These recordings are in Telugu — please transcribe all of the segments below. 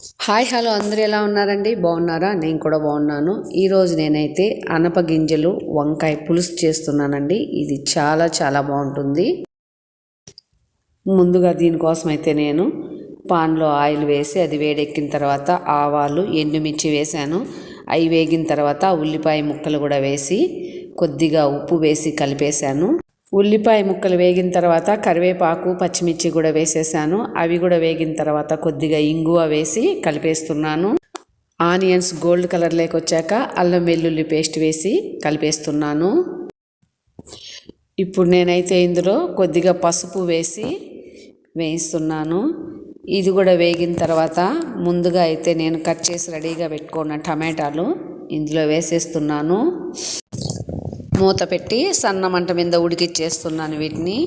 హాయ్ హలో అందరూ ఎలా ఉన్నారండి? బాగున్నారా? నేను కూడా బాగున్నాను. ఈరోజు నేనైతే అనప గింజలు వంకాయ పులుసు చేస్తున్నానండి. ఇది చాలా చాలా బాగుంటుంది. ముందుగా దీనికోసం అయితే నేను పాన్లో ఆయిల్ వేసి అది వేడెక్కిన తర్వాత ఆవాలు ఎండుమిర్చి వేశాను అవి వేగిన తర్వాత ఉల్లిపాయ ముక్కలు కూడా వేసి కొద్దిగా ఉప్పు వేసి కలిపేశాను. ఉల్లిపాయ ముక్కలు వేగిన తర్వాత కరివేపాకు పచ్చిమిర్చి కూడా వేసేసాను. అవి కూడా వేగిన తర్వాత కొద్దిగా ఇంగువ వేసి కలిపేస్తున్నాను. ఆనియన్స్ గోల్డ్ కలర్ వచ్చాక అల్లం వెల్లుల్లి పేస్ట్ వేసి కలిపేస్తున్నాను. ఇప్పుడు నేనైతే ఇందులో కొద్దిగా పసుపు వేసి వేయిస్తున్నాను. ఇది కూడా వేగిన తర్వాత ముందుగా అయితే నేను కట్ చేసి రెడీగా పెట్టుకున్న టమాటాలు ఇందులో వేసేస్తున్నాను. మూత పెట్టి సన్న మంట మీద ఉడికిచ్చేస్తున్నాను వీటిని.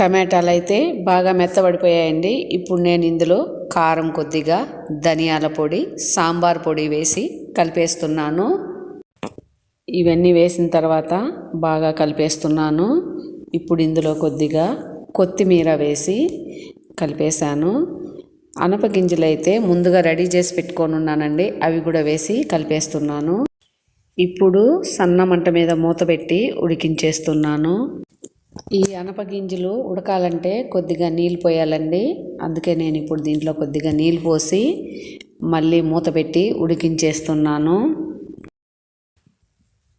టమాటాలు అయితే బాగా మెత్తబడిపోయాయండి. ఇప్పుడు నేను ఇందులో కారం కొద్దిగా ధనియాల పొడి సాంబార్ పొడి వేసి కలిపేస్తున్నాను. ఇవన్నీ వేసిన తర్వాత బాగా కలిపేస్తున్నాను. ఇప్పుడు ఇందులో కొద్దిగా కొత్తిమీర వేసి కలిపేశాను. అనపగింజలు అయితే ముందుగా రెడీ చేసి పెట్టుకొని ఉన్నానండి. అవి కూడా వేసి కలిపేస్తున్నాను. ఇప్పుడు సన్న మంట మీద మూత పెట్టి ఉడికించేస్తున్నాను. ఈ అనపగింజలు ఉడకాలంటే కొద్దిగా నీళ్ళు పోయాలండి. అందుకే నేను ఇప్పుడు దీంట్లో కొద్దిగా నీళ్ళు పోసి మళ్ళీ మూత పెట్టి ఉడికించేస్తున్నాను.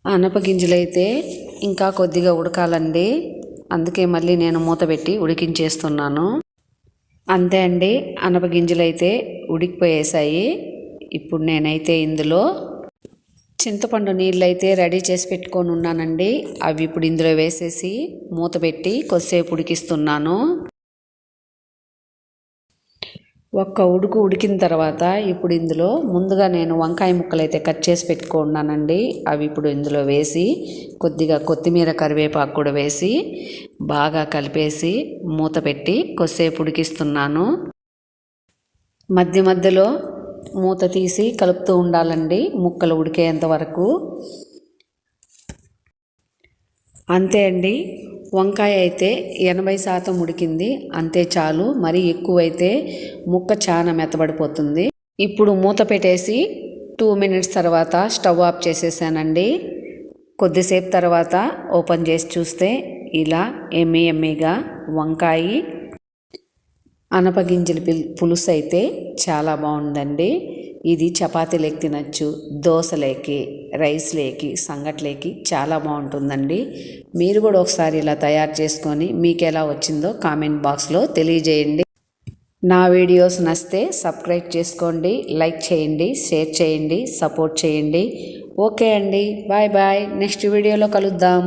అనపగింజలు అయితే ఇంకా కొద్దిగా ఉడకాలండి. అందుకే మళ్ళీ నేను మూత పెట్టి ఉడికించేస్తున్నాను. అంతే అండి అనపగింజలు అయితే ఉడికిపోయేసాయి. ఇప్పుడు నేనైతే ఇందులో చింతపండు నీళ్ళు అయితే రెడీ చేసి పెట్టుకొని ఉన్నానండి. అవి ఇప్పుడు ఇందులో వేసేసి మూత పెట్టి కొద్దిసేపు ఉడికిస్తున్నాను. ఒక్క ఉడుకు ఉడికిన తర్వాత ఇప్పుడు ఇందులో ముందుగా నేను వంకాయ ముక్కలు అయితే కట్ చేసి పెట్టుకున్నానండి అవి ఇప్పుడు ఇందులో వేసి కొద్దిగా కొత్తిమీర కరివేపాకు కూడా వేసి బాగా కలిపేసి మూత పెట్టి కొద్దిసేపు ఉడికిస్తున్నాను. మధ్య మధ్యలో మూత తీసి కలుపుతూ ఉండాలండి ముక్కలు ఉడికేంత వరకు. అంతే అండి. వంకాయ అయితే ఎనభై శాతం ఉడికింది. అంతే చాలు. మరి ఎక్కువైతే ముక్క చాలా మెత్తబడిపోతుంది. ఇప్పుడు మూత పెట్టేసి టూ మినిట్స్ తర్వాత స్టవ్ ఆఫ్ చేసేసానండి. కొద్దిసేపు తర్వాత ఓపెన్ చేసి చూస్తే ఇలా ఎమ్మి ఎమ్మిగా వంకాయ అనపగింజల పులుసు అయితే చాలా బాగుందండి. ఇది చపాతీలోకి తినచ్చు దోశలేకి రైస్లేకి సంగట్లేకి చాలా బాగుంటుందండి. మీరు కూడా ఒకసారి ఇలా తయారు చేసుకొని మీకు ఎలా వచ్చిందో కామెంట్ బాక్స్లో తెలియజేయండి. నా వీడియోస్ నచ్చితే సబ్స్క్రైబ్ చేసుకోండి లైక్ చేయండి షేర్ చేయండి సపోర్ట్ చేయండి. ఓకే అండి బాయ్ బాయ్. నెక్స్ట్ వీడియోలో కలుద్దాం.